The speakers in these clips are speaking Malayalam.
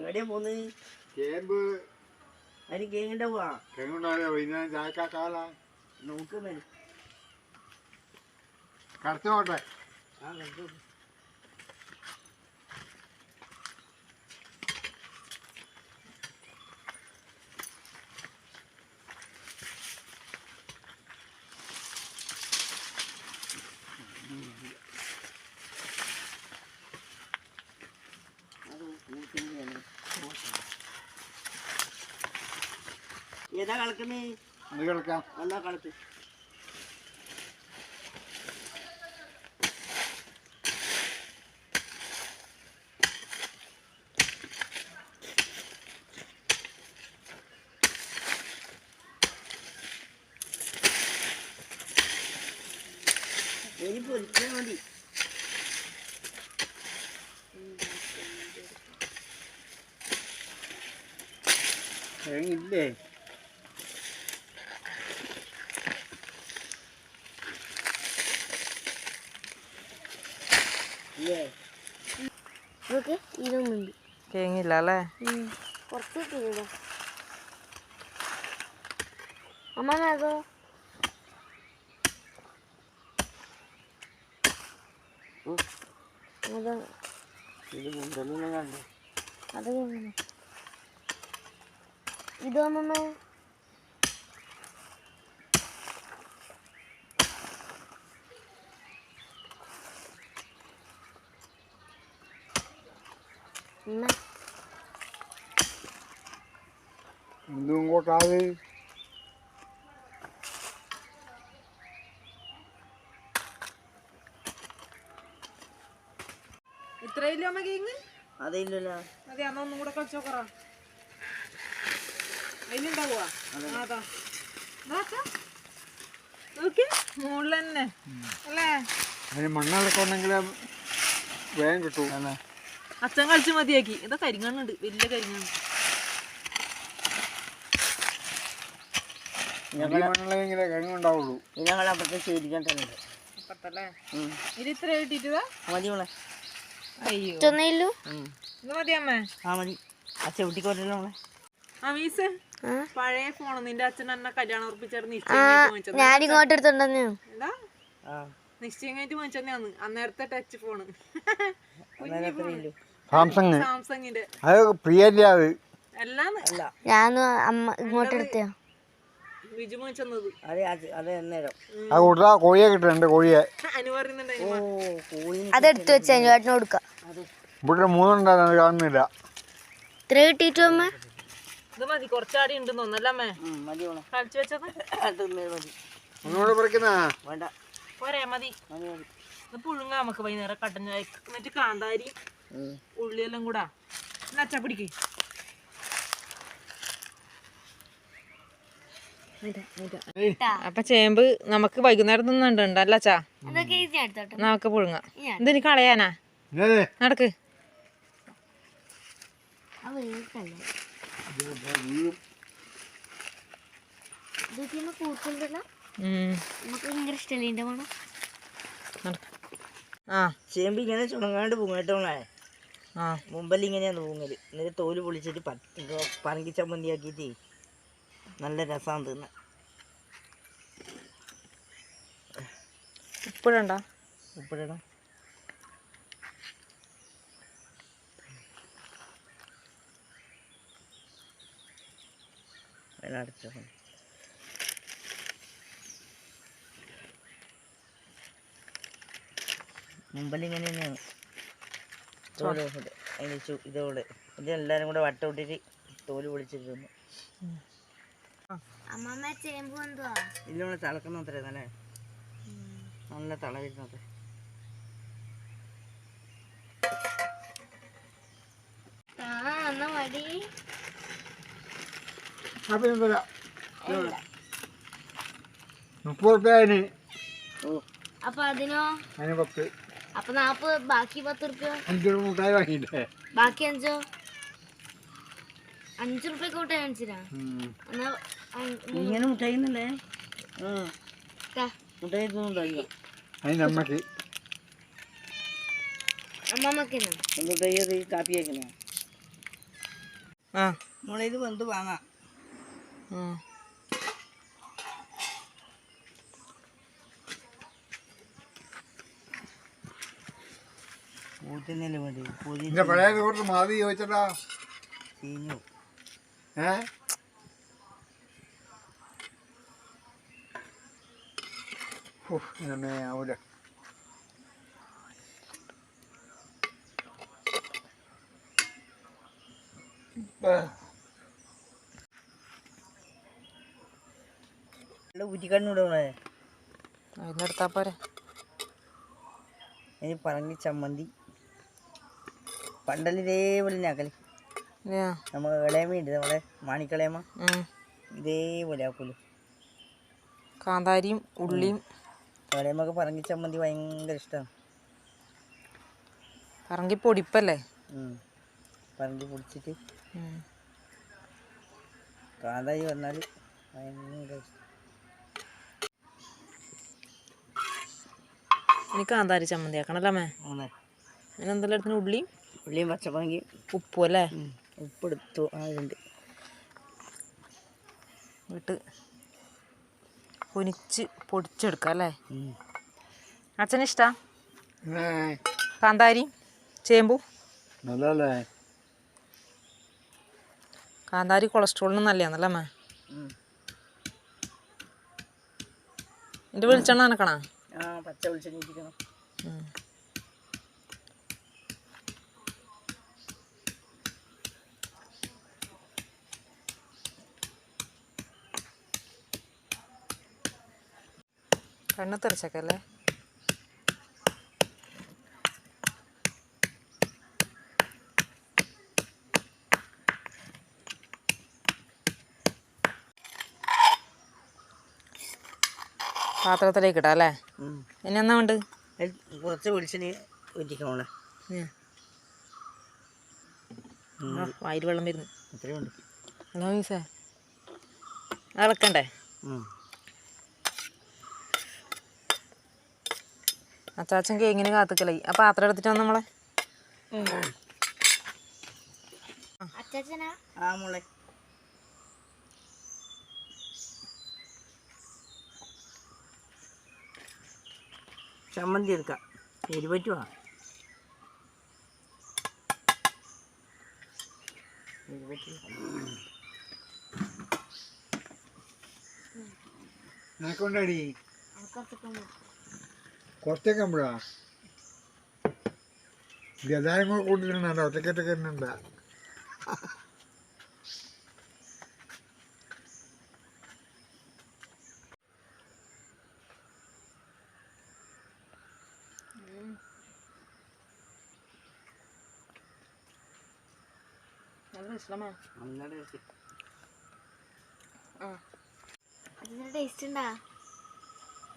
എവിടെയാ പോന്ന്? ചേമ്പ് അതിന് കേങ്ങിണ്ട പോവാ? തെങ്ങുണ്ടാവില്ല വൈകുന്നേരം ചായക്കാക്കാല നോക്ക് മേൽ കടത്തോട്ടെ ആ കണ്ടു ഏതാ കളക്കുന്നേ? എന്നാ കളത്ത് ഇനി പൊരിച്ചാൽ മതി. ഇല്ലേ ഇതൊന്നുണ്ട് കേങ്ങില്ല അല്ലേ കുറച്ച് കിട്ടിയതോ അമ്മ അതോ. അതോ ഇത് മുണ്ടൊന്നും കണ്ടു അത് എങ്ങനെ ഇതോ അമ്മ അമ്മ എന്തും ഇങ്ങോട്ടാത് ഇത്രയില്ലോ അമ്മ കേങ്ങ് അതില്ലല്ലോ. അതെ അന്ന് ഒന്നും കൂടെ കളിച്ചോക്കറ അതിലുണ്ടാവുക അതാ. നോക്കി മുകളിൽ തന്നെ. അല്ലേ? അതിന് മണ്ണടക്കം ഉണ്ടെങ്കിൽ വേഗം കിട്ടും. അച്ഛൻ കളിച്ച് മതിയാക്കി. ഇതാ കരിങ്ങണ്ണുണ്ട് വലിയ കരിങ്ങാണ് മീസ്. ആ? പഴയ ഫോൺ നിന്റെ അച്ഛൻ എന്നെ കല്യാണം ഉറപ്പിച്ചായിരുന്നു നിശ്ചയം കഴിഞ്ഞിട്ട് എടുത്തോണ്ടെന്നു. എന്താ? നിശ്ചയം അന്നേരത്തെ ടച്ച് ഫോണ് കുഞ്ഞു എത്രയില്ലു സാംസങ്. സാംസങ്ങിന്റെ. അത് പ്രിയല്ല അത്. എല്ലാം അല്ല. ഞാൻ അമ്മ ഇങ്ങോട്ട് എടുത്തോ വിജു വാങ്ങിച്ചെന്നത് അതെ അത് അതെ അന്നേരം. ആ കൂട്ടാ കോഴിയെ കിട്ടുന്നുണ്ട് കോഴിയെ. അനു പറയുന്നുണ്ട് ഓ കോഴി അതെടുത്ത് വെച്ചാ ചേട്ടന് കൊടുക്കാം. ഇവിടെ മൂന്നുണ്ടായിരുന്നു അത് കാണുന്നില്ല. ഇത്ര കിട്ടിയിട്ടു അമ്മ? ഇത് മതി കുറച്ചാടി ഉണ്ടെന്ന് തോന്നല്ലേ അമ്മേ? മതി മോളെ. കളിച്ചു വെച്ചത്? അത് മതി. ഒന്നുകൂടെ പറിക്കുന്ന? വേണ്ട. പോരെ മതി. മതി മതി. ഇത് പുഴുങ്ങ നമുക്ക് വൈകുന്നേരം കട്ടൻ ചായ എന്നിട്ട് കാന്താരി. ഉള്ളിയെല്ലാം കൂടാ. നച്ച പിടിക്ക്. അപ്പൊ ചേമ്പ് നമുക്ക് വൈകുന്നേരം തിന്നുണ്ട് അതൊക്കെ നമുക്ക് പുഴുങ്ങാം. ഇതെനിക്ക് കളയാനാ? നടക്ക്. ആ ചേമ്പ് ഇങ്ങനെ ചുണങ്ങാണ്ട് പൂങ്ങട്ടോളെ മുമ്പല്ല ഇങ്ങനെയാണ് തൂങ്ങൽ. എന്നിട്ട് തോൽ പൊളിച്ചിട്ട് പറങ്കി ചമ്മന്തി ആക്കിയിട്ട് നല്ല രസമാണ് തിന്ന ഉപ്പിടണ്ട ഉപ്പിടണം അതിനടച്ചോ മുമ്പല്ല ഇങ്ങനെ തന്നെയാണ് തോൽ അതിന് ഇതോട് ഇത് എല്ലാരും കൂടെ വട്ടം ഇട്ടിട്ട് തോൽ ചേമ്പ് ഇതിലൂടെ തിളക്കുന്നത്രേ നല്ല നല്ല തിളവിരുന്നത് മുപ്പത് റുപ്യ അതിന്. അപ്പൊ അതിനോ? അതിന് പത്ത്. അപ്പൊ നാപ്പത് ബാക്കി പത്ത് റുപ്യ. അഞ്ച് മുട്ടായി വാങ്ങിയില്ലേ ബാക്കി അഞ്ചോ? അഞ്ചു റുപ്യക്ക് കൂട്ടാൻ കാണിച്ചിരാ. എന്നാ ഇങ്ങനെ. മുട്ടായി അതിന് അമ്മയ്ക്ക് അമ്മമ്മക്ക് മുട്ടായി കാപ്പി വെക്കണേ ആ. മോളെ ഇത് വന്ന് വാങ്ങാം. ഉം. ഊറ്റുന്നതിന് വേണ്ടി പഴയ മാതി ചോദിച്ചടാ. ചീഞ്ഞു. ഏ? ആവൂല. പോരെ. ഇനി പറങ്ങി ചമ്മന്തി. പണ്ടല്ല ഇതേപോലെ ആക്കൽ നമ്മൾ ഇളയമ്മയുണ്ട് നമ്മളെ മാണിക്കളയമ്മ ഉം. ഇതേപോലെ ആക്കൂലു. കാന്താരിയും ഉള്ളിയും. ഇളയമ്മക്ക് പറങ്കി ചമ്മന്തി ഭയങ്കര ഇഷ്ടമാണ് പറങ്കി പൊടിപ്പല്ലേ? പറങ്കി പൊടിച്ചിട്ട്. കാന്താരി പറഞ്ഞാൽ ഭയങ്കര ഇഷ്ടം. ഇനി കാന്താരി ചമ്മന്തി ആക്കണല്ലേ അമ്മേ? അതിനെന്തെല്ലാം എടുത്തിന് ഉള്ളിയും ഉള്ളിയും പച്ചപ്പറങ്കി ഉപ്പും അല്ലേ ഉപ്പെടുത്തു. അതുണ്ട് വിട്ട് പൊനിച്ച് പൊടിച്ചെടുക്കാം അല്ലേ? അച്ഛന് ഇഷ്ടാ? കാന്താരി ചേമ്പു? നല്ലല്ലേ കാന്താരി കൊളസ്ട്രോളിന് നല്ലതാണല്ലേ അമ്മ? എന്റെ വെളിച്ചെണ്ണ നനക്കണ? പച്ച വെളിച്ചെണ്ണ കണ്ണ് തെറിച്ചക്കല്ലേ? പാത്രത്തിലേക്ക് ഇടാം അല്ലേ? ഇനി എന്നാ ഉണ്ട്? കുറച്ച് വെളിച്ചെണ്ണ ഒറ്റിക്കണോളെ വായിൽ വെള്ളം വരുന്നു. ഇളക്കണ്ടേ അച്ചാച്ചൻ കേങ്ങിന് കാത്തുക്കലായി. ആ പാത്രം എടുത്തിട്ട് വന്ന് നമ്മളെ അച്ചാച്ചനാ? ആ മോളെ. ചമ്മന്തി എടുക്കാം. എരിപറ്റുവാ നിനക്കൊണ്ടടി അനക്കത്തൊക്കെ നമ്മളാ ഗതായം കൂടെ കൂട്ടിട്ടുണ്ടോ ഒറ്റക്കൊറ്റക്ക് ഉണ്ടാ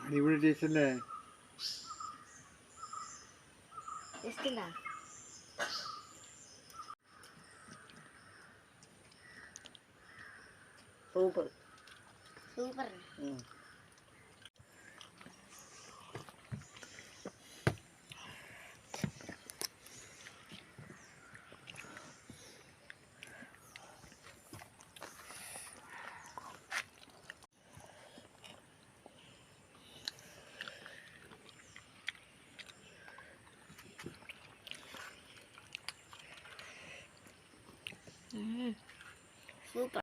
അടിപൊളി ടേസ്റ്റ് അല്ലേ? ടേസ്റ്റ് ഉണ്ടാ സൂപ്പർ Super.